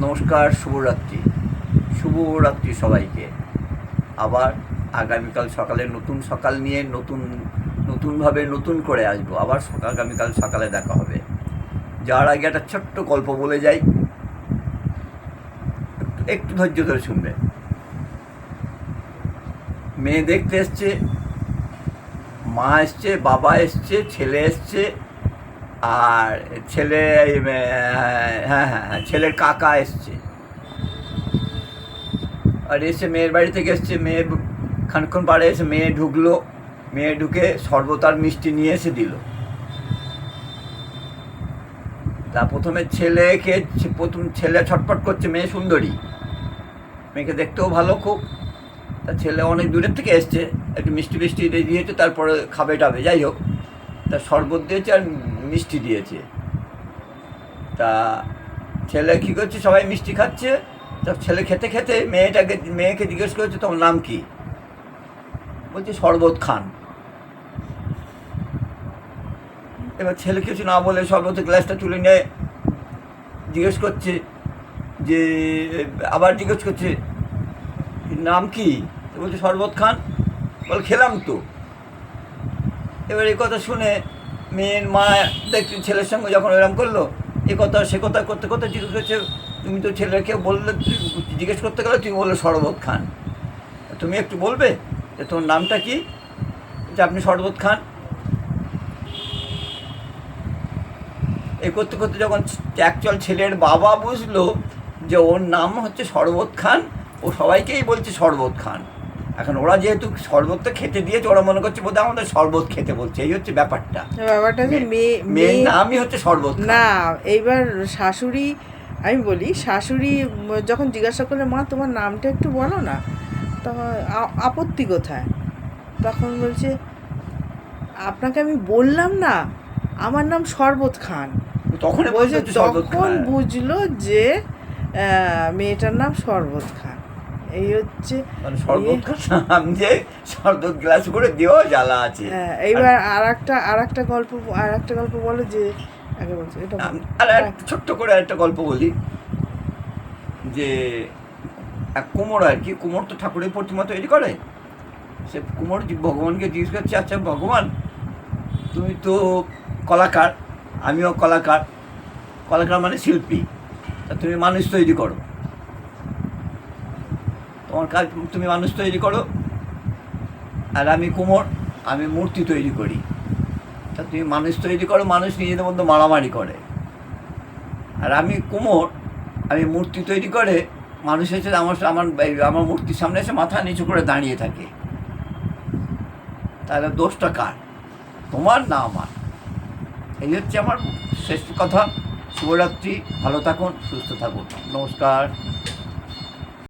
নমস্কার, শুভরাত্রি। শুভরাত্রি সবাইকে। আবার আগামীকাল সকালে নতুন সকাল নিয়ে নতুন, নতুনভাবে নতুন করে আসব। আবার আগামীকাল সকালে দেখা হবে। যাওয়ার আগে একটা ছোট্ট গল্প বলে যাই। একটু ধৈর্য ধরে শুনবে। মেয়ে দেখতে এসছে, মা এসছে, বাবা এসছে, ছেলে এসছে আর ছেলে হ্যাঁ হ্যাঁ হ্যাঁ ছেলের কাকা এসছে। আর এসে মেয়ের বাড়ি থেকে এসছে, মেয়ে খানিক্ষণ পরে এসে মেয়ে ঢুকলো। মেয়ে ঢুকে শরবত আর মিষ্টি নিয়ে এসে দিল। তা প্রথমে ছেলেকে প্রথম ছেলে ছটপট করছে, মেয়ে সুন্দরী। মেয়েকে দেখতেও ভালো খুব। তা ছেলে অনেক দূরের থেকে এসছে, একটু মিষ্টি মিষ্টি দিয়ে দিয়েছে, তারপরে খাবে টাবে যাই হোক। তা শরবত দিয়েছে আর মিষ্টি দিয়েছে। তা ছেলে কী করছে? সবাই মিষ্টি খাচ্ছে। তা ছেলে খেতে খেতে মেয়েটাকে, মেয়েকে জিজ্ঞেস করেছে, তোমার নাম কি? বলছে, শরবত খান। এবার ছেলে কিছু না বলে শরবতের গ্লাসটা তুলে নিয়ে জিজ্ঞেস করছে যে, আবার জিজ্ঞেস করছে, নাম কি? বলছে, শরবত খান। বল, খেলাম তো। এবার এই কথা শুনে মেয়ের মা দেখছি ছেলের সঙ্গে যখন এরকম করল, এ কথা সে কথা করতে করতে জিজ্ঞেস করছে, তুমি তো ছেলেকে বললে, জিজ্ঞেস করতে গেলে তুমি বলল শরবত খান। তুমি একটু বলবে যে তোমার নামটা কি? যে আপনি শরবত খান। এই করতে করতে যখন অ্যাকচুয়াল ছেলের বাবা বুঝলো যে ওর নাম হচ্ছে শরবত খান, ও সবাইকেই বলছে শরবত খান। এখন ওরা যেহেতু শরবতটা খেতে দিয়েছে ওরা মনে করছে বোধহয় আমাদের শরবত খেতে বলছে। এই হচ্ছে ব্যাপারটা। ব্যাপারটা যে মেয়ে মেয়ের নামই হচ্ছে শরবত না এইবার শাশুড়ি আমি বলি শাশুড়ি যখন জিজ্ঞাসা করলে মা তোমার নামটা একটু বলো না। তখন আপত্তি কোথায়? তখন বলছে আপনাকে আমি বললাম না আমার নাম শরবত খান। তখন বলছে তখন বুঝলো যে মেয়েটার নাম শরবত খান। এই হচ্ছে মানে শরবত যে গ্লাস করে দেওয়া জ্বালা আছে। হ্যাঁ, এইবার আর একটা আর একটা গল্প আর একটা গল্প বলো যে আগে বলছো এটা। আর একটা ছোট্ট করে একটা গল্প বলি। যে এক কুমোর আর কি কুমোর তো ঠাকুরের প্রতিমা তৈরি করে। সে কুমোর ভগবানকে জিজ্ঞেস করছে আচ্ছা ভগবান তুমি তো কলাকার আমিও কলাকার। কলাকার মানে শিল্পী। তা তুমি মানুষ তৈরি করো। তোমার কাজ তুমি মানুষ তৈরি করো। আর আমি কুমোর, আমি মূর্তি তৈরি করি। তা তুমি মানুষ তৈরি করো, মানুষ নিজেদের মধ্যে মারামারি করে। আর আমি কুমোর, আমি মূর্তি তৈরি করে মানুষ এসে আমার আমার আমার মূর্তির সামনে এসে মাথা নিচু করে দাঁড়িয়ে থাকে। তাহলে দোষটা কার? তোমার না আমার? এই হচ্ছে আমার শ্রেষ্ঠ কথা। শুভরাত্রি, ভালো থাকুন, সুস্থ থাকুন। নমস্কার।